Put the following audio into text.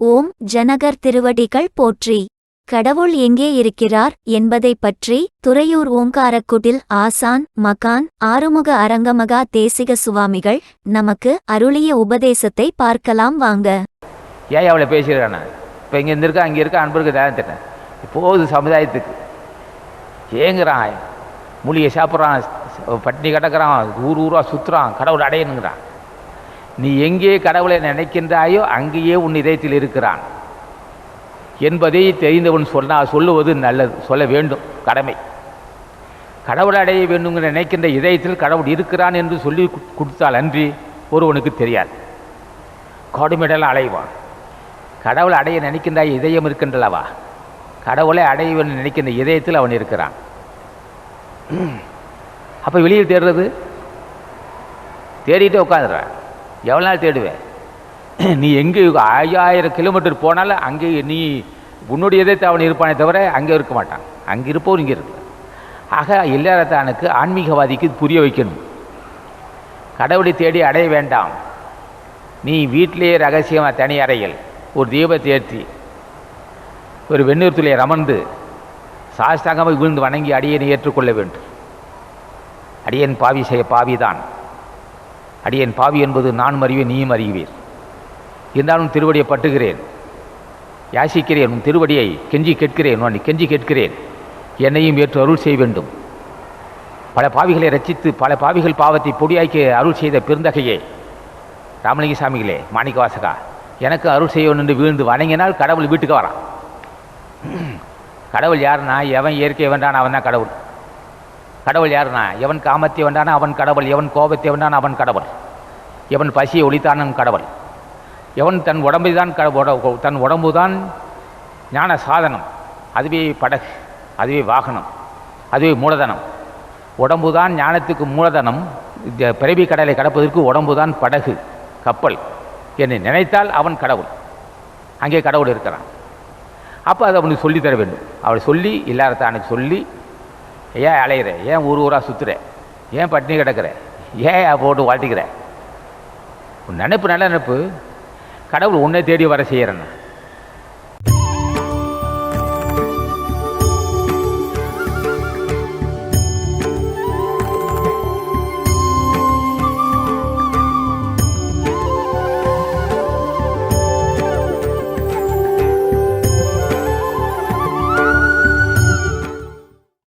ஓம் ஜனகர் திருவடிகள் போற்றி. கடவுள் எங்கே இருக்கிறார் என்பதைப் பற்றி துறையூர் ஓங்காரக்குடில் ஆசான் மகான் ஆறுமுக அரங்கமகா தேசிக சுவாமிகள் நமக்கு அருளிய உபதேசத்தை பார்க்கலாம் வாங்க. ஏன் அவளை பேசுகிறேன்? இப்போ இங்கே இருந்திருக்கா அங்கே இருக்கா அன்பருக்கு தயாரம் போகுது சமுதாயத்துக்கு ஏங்குறான். மூலிகை சாப்பிட்றான் பட்டினி கிடக்கிறான் ஊர் ஊராக சுற்றுறான் கடவுள் அடையணுங்கிறான். நீ எங்கே கடவுளை நினைக்கின்றாயோ அங்கேயே உன் இதயத்தில் இருக்கிறான். என்பதை தெரிந்தவன் சொன்னால் சொல்லுவது நல்லது சொல்ல வேண்டும் கடமை. கடவுளை அடைய வேண்டுங்கிற நினைக்கின்ற இதயத்தில் கடவுள் இருக்கிறான் என்று சொல்லி கொடுத்தால் அன்றி ஒருவனுக்கு தெரியாது. காடுமிடலாம் அலைவான். கடவுளை அடைய நினைக்கின்ற இதயம் இருக்கின்றல்லவா? கடவுளை அடைய வேண்டும் நினைக்கின்ற இதயத்தில் அவன் இருக்கிறான். அப்போ வெளியில் தேடுறது? தேடிட்டு உட்காந்துடுறான் எவ்வளோ நாள் தேடுவேன் நீ எங்கே ஐயாயிரம் கிலோமீட்டர் போனாலும் அங்கே நீ உன்னுடைய இதயத்தை இருப்பானே தவிர அங்கே இருக்க மாட்டான். அங்கே இருப்போம் இங்கே இருக்கு ஆக இல்லறத்தானுக்கு ஆன்மீகவாதிக்கு புரிய வைக்கணும். கடவுளை தேடி அடைய வேண்டாம். நீ வீட்டிலேயே ரகசியமாக தனி அறையில் ஒரு தீபத்தை ஏற்றி ஒரு வெந்நீர் துளியை சாஸ்தாங்கமாக விழுந்து வணங்கி அடியனை ஏற்றுக்கொள்ள வேண்டும். அடியன் பாவி செய்ய பாவிதான். அடியேன் பாவி என்பது நான் அறிவேன் நீயும் அறிவீர். இருந்தாலும் திருவடியை பட்டுகிறேன். யாசிக்கிறேன் உன் திருவடியை கெஞ்சி கேட்கிறேன் உன்னை கெஞ்சி கேட்கிறேன். என்னையும் ஏற்று அருள் செய்ய வேண்டும். பல பாவிகளை ரச்சித்து பல பாவிகள் பாவத்தை பொடியாக்கி அருள் செய்த பெருந்தகையே. ராமலிங்க சாமிகளே மாணிக்க வாசகா எனக்கு அருள் செய்யணும் என்று வீழ்ந்து வணங்கினால் கடவுள் வீட்டுக்கு வரான். கடவுள் யாருன்னா எவன் இயற்கை வேண்டான் அவன் தான் கடவுள். கடவுள் யாருன்னா? எவன் காமத்தை வேண்டானா அவன் கடவுள். எவன் கோபத்தை வேண்டான் அவன் கடவுள். எவன் பசியை ஒழித்தானன் கடவுள். எவன் தன் உடம்பை தான் க தன் உடம்பு தான் ஞான சாதனம். அதுவே படகு அதுவே வாகனம் அதுவே மூலதனம். உடம்பு தான் ஞானத்துக்கு மூலதனம். இந்த பிறவி கடலை கடப்பதற்கு உடம்பு தான் படகு கப்பல் என்னை நினைத்தால் அவன் கடவுள். அங்கே கடவுள் இருக்கிறான். அப்போ அதை அவனுக்கு சொல்லித் தர வேண்டும். அவள் சொல்லி இல்லாதத்தானுக்கு சொல்லி ஏன் அலையிற? ஏன் ஊர் ஊராக சுற்றுற ஏன் பட்டினி கிடக்கிற? ஏன் போட்டு வாழ்த்திக்கிற? உன் நினைப்பு நல்ல நினைப்பு. கடவுள் உன்னை தேடி வர செய்கிறேன்னு